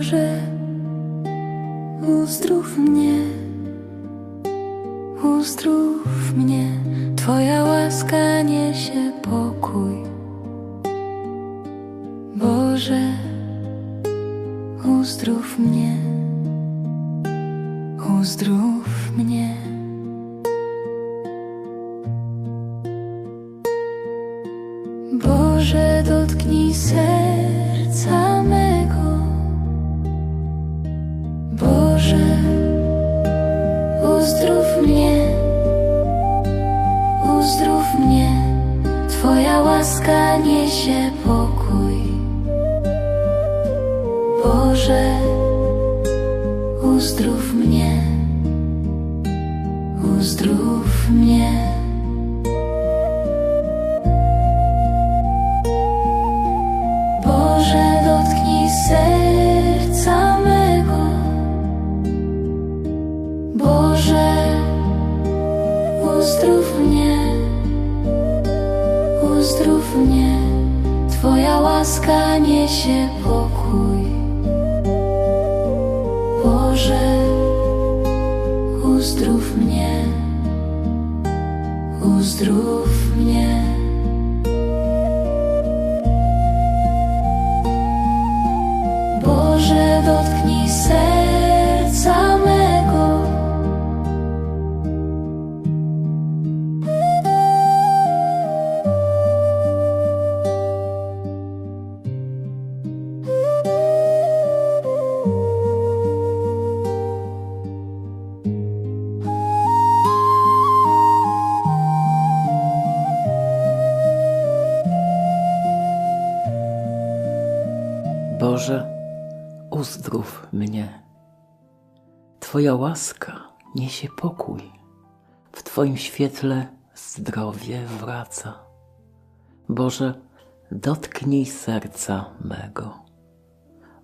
Boże, uzdrów mnie, uzdrów mnie, Twoja łaska niesie pokój. Boże, uzdrów mnie, uzdrów mnie. Uzdrów mnie, uzdrów mnie. Twoja łaska niesie pokój. Boże, uzdrów mnie, uzdrów mnie. Boże, dotknij serca łaska niesie pokój. Boże, uzdrów mnie, uzdrów mnie. Boże, uzdrów mnie. Twoja łaska niesie pokój. W Twoim świetle zdrowie wraca. Boże, dotknij serca mego.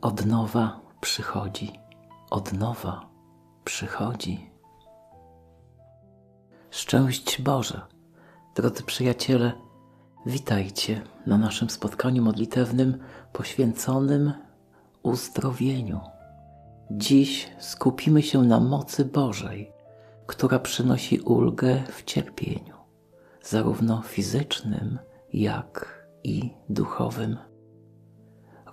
Od nowa przychodzi, od nowa przychodzi. Szczęść Boże, drodzy przyjaciele, witajcie na naszym spotkaniu modlitewnym poświęconym uzdrowieniu. Dziś skupimy się na mocy Bożej, która przynosi ulgę w cierpieniu, zarówno fizycznym, jak i duchowym.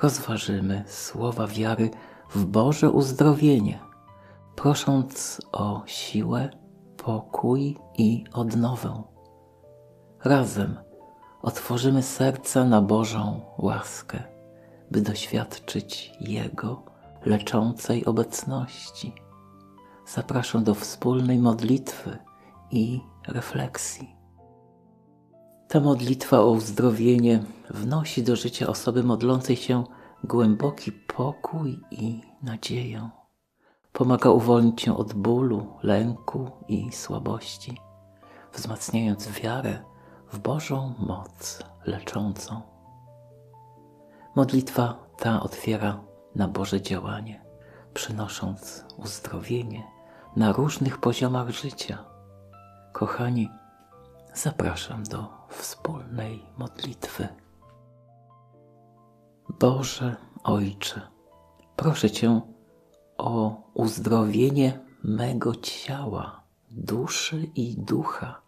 Rozważymy słowa wiary w Boże uzdrowienie, prosząc o siłę, pokój i odnowę. Razem otworzymy serca na Bożą łaskę, by doświadczyć Jego leczącej obecności. Zapraszam do wspólnej modlitwy i refleksji. Ta modlitwa o uzdrowienie wnosi do życia osoby modlącej się głęboki pokój i nadzieję. Pomaga uwolnić się od bólu, lęku i słabości, wzmacniając wiarę w Bożą moc leczącą. Modlitwa ta otwiera na Boże działanie, przynosząc uzdrowienie na różnych poziomach życia. Kochani, zapraszam do wspólnej modlitwy. Boże Ojcze, proszę Cię o uzdrowienie mego ciała, duszy i ducha.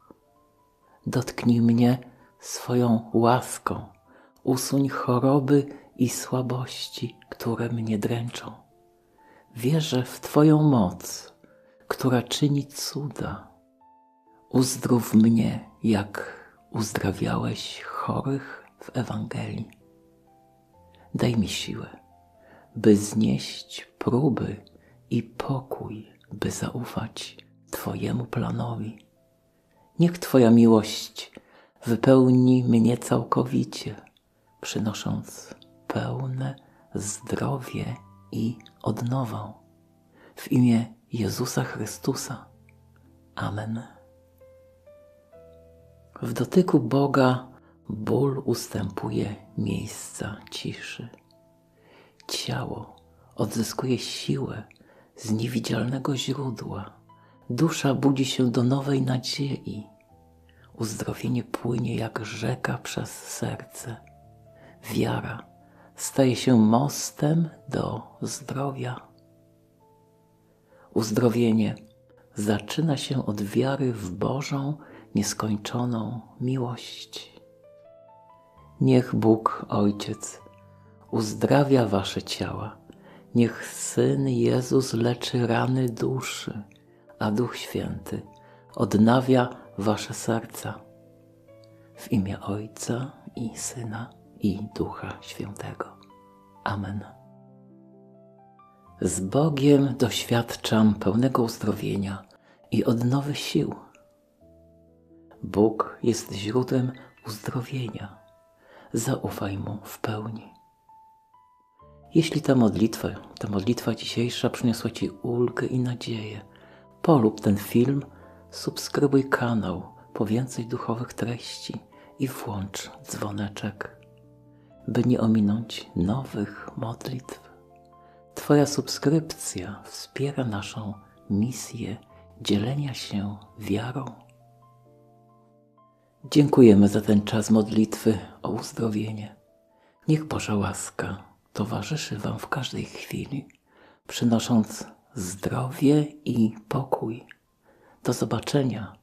Dotknij mnie swoją łaską, usuń choroby i słabości, które mnie dręczą. Wierzę w Twoją moc, która czyni cuda. Uzdrów mnie, jak uzdrawiałeś chorych w Ewangelii. Daj mi siłę, by znieść próby i pokój, by zaufać Twojemu planowi. Niech Twoja miłość wypełni mnie całkowicie, przynosząc pełne zdrowie i odnowę. W imię Jezusa Chrystusa. Amen. W dotyku Boga ból ustępuje miejsca ciszy. Ciało odzyskuje siłę z niewidzialnego źródła. Dusza budzi się do nowej nadziei. Uzdrowienie płynie jak rzeka przez serce. Wiara staje się mostem do zdrowia. Uzdrowienie zaczyna się od wiary w Bożą, nieskończoną miłość. Niech Bóg Ojciec uzdrawia wasze ciała, niech Syn Jezus leczy rany duszy, a Duch Święty odnawia wasze serca. W imię Ojca i Syna i Ducha Świętego. Amen. Z Bogiem doświadczam pełnego uzdrowienia i odnowy sił. Bóg jest źródłem uzdrowienia. Zaufaj Mu w pełni. Jeśli ta modlitwa, ta modlitwa dzisiejsza przyniosła Ci ulgę i nadzieję, polub ten film, subskrybuj kanał po więcej duchowych treści i włącz dzwoneczek, by nie ominąć nowych modlitw. Twoja subskrypcja wspiera naszą misję dzielenia się wiarą. Dziękujemy za ten czas modlitwy o uzdrowienie. Niech Boża łaska towarzyszy Wam w każdej chwili, przynosząc zdrowie i pokój. Do zobaczenia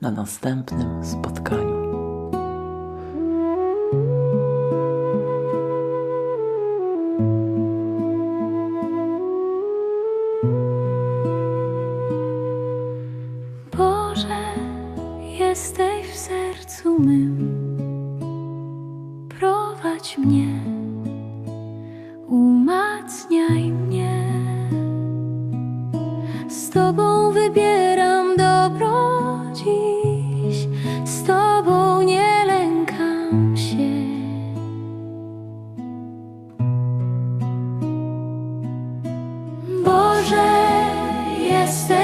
na następnym spotkaniu. Boże, jesteś w sercu mym. Prowadź mnie, umacniaj just